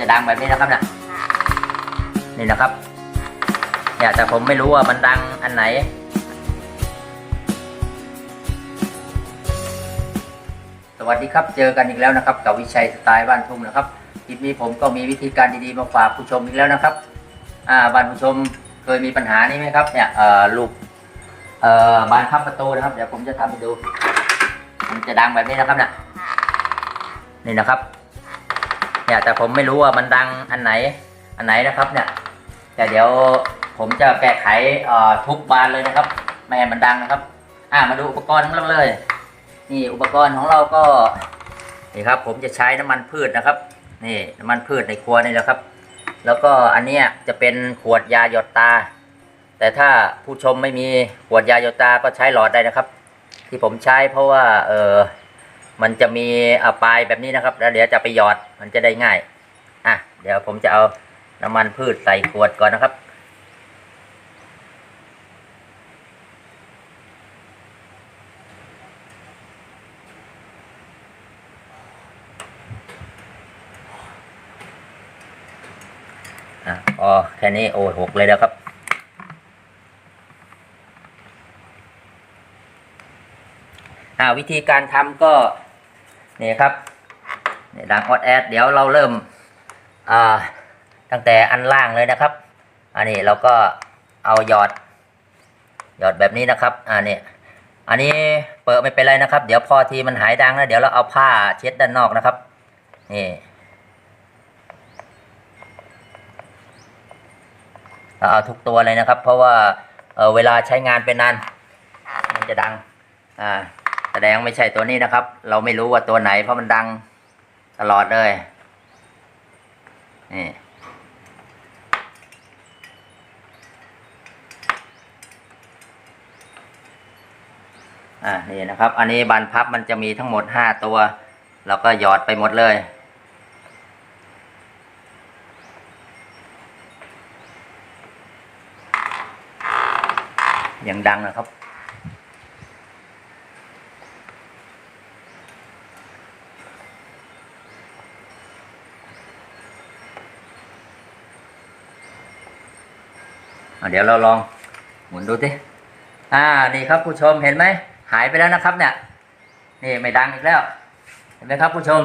จะดังแบบนี้นะครับเนี่ยนี่นะครับเนี่ยแต่ผมไม่รู้ว่ามันดังอันไหน สวัสดีครับเจอกันอีกแล้วนะครับกับวิชัยสไตล์บ้านทุ่งนะครับคลิปนี้ผมก็มีวิธีการดีๆมาฝากผู้ชมอีกแล้วนะครับอ่าบ้านผู้ชมเคยมีปัญหานี้ไหมครับเนี่ยเอ่อลูกเอ่อบานพับประตูนะครับ เดี๋ยวผมจะทำให้ดู มันจะดังแบบนี้นะครับเนี่ยนี่นะครับ เนี่ยแต่ผมไม่รู้ว่ามันดังอันไหนอันไหนนะครับเนี่ยแต่เดี๋ยวผมจะแก้ไขทุกบานเลยนะครับไม่ให้มันดังนะครับ อ่ามาดูอุปกรณ์ของเราเลย นี่อุปกรณ์ของเราก็นี่ครับ ผมจะใช้น้ำมันพืชนะครับ นี่น้ำมันพืชในครัวนี่แหละครับ แล้วก็อันเนี้ยจะเป็นขวดยาหยดตา แต่ถ้าผู้ชมไม่มีขวดยาหยดตาก็ใช้หลอดได้นะครับ ที่ผมใช้เพราะว่าเออ มันจะมีอะปลายแบบนี้นะครับ แล้วเดี๋ยวจะไปหยอดมันจะได้ง่าย อะ เดี๋ยวผมจะเอาน้ำมันพืชใส่ขวดก่อนนะครับ อะอ๋อแค่นี้โอ้หกเลยแล้วครับอ่าวิธีการทำก็ นี่ครับดังออดแอดเดี๋ยวเราเริ่มตั้งแต่อันล่างเลยนะครับ อันนี้เราก็เอาหยอด หยอดแบบนี้นะครับอ่านี่อันนี้เปิดไม่เป็นไรนะครับ เดี๋ยวพอทีมันหายดังแล้วเดี๋ยวเราเอาผ้าเช็ดด้านนอกนะครับนี่เราเอาทุกตัวเลยนะครับ เพราะว่าเเวลาใช้งานเป็นนานมันจะดังอ่า แสดงไม่ใช่ตัวนี้นะครับ เราไม่รู้ว่าตัวไหนเพราะมันดังตลอดเลยนี่อ่านี่นะครับ อันนี้บานพับมันจะมีทั้งหมดห้าตัวเราก็หยอดไปหมดเลยย่างดังนะครับ เดี๋ยวเราลองหมุนดูสิอ่านี่ครับผู้ชมเห็นไหมหายไปแล้วนะครับ เนี่ยนี่ไม่ดังอีกแล้ว เห็นไหมครับผู้ชม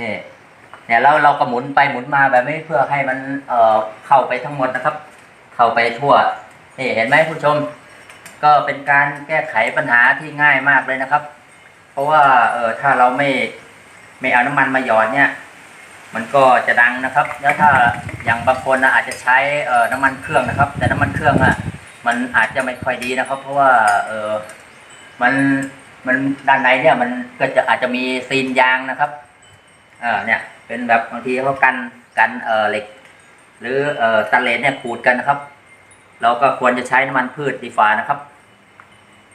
นี่เนี่ยเราเราก็หมุนไปหมุนมาแบบนี้เพื่อให้มันเอ่อเข้าไปทั้งหมดนะครับ เข้าไปทั่วนี่เห็นไหมผู้ชม ก็เป็นการแก้ไขปัญหาที่ง่ายมากเลยนะครับ เพราะว่าเออถ้าเราไม่ไม่เอาน้ำมันมาหยอดเนี่ย มันก็จะดังนะครับ แล้วถ้าอย่างบางคนนะอาจจะใช้น้ำมันเครื่องนะครับ แต่น้ำมันเครื่องอะมันอาจจะไม่ค่อยดีนะครับ เพราะว่าเออมันมันด้านในเนี่ยมันก็จะอาจจะมีซีนยางนะครับเออเนี่ย เป็นแบบบางทีเขากันกันเออเหล็ก หรือเออตนเลสเนี่ยขูดกันนะครับ เราก็ควรจะใช้น้ำมันพืชดีฟ้านะครับ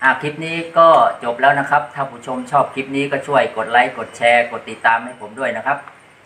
อ่าคลิปนี้ก็จบแล้วนะครับ ถ้าผู้ชมชอบคลิปนี้ก็ช่วยกดไลค์กดแชร์ กดติดตามให้ผมด้วยนะครับ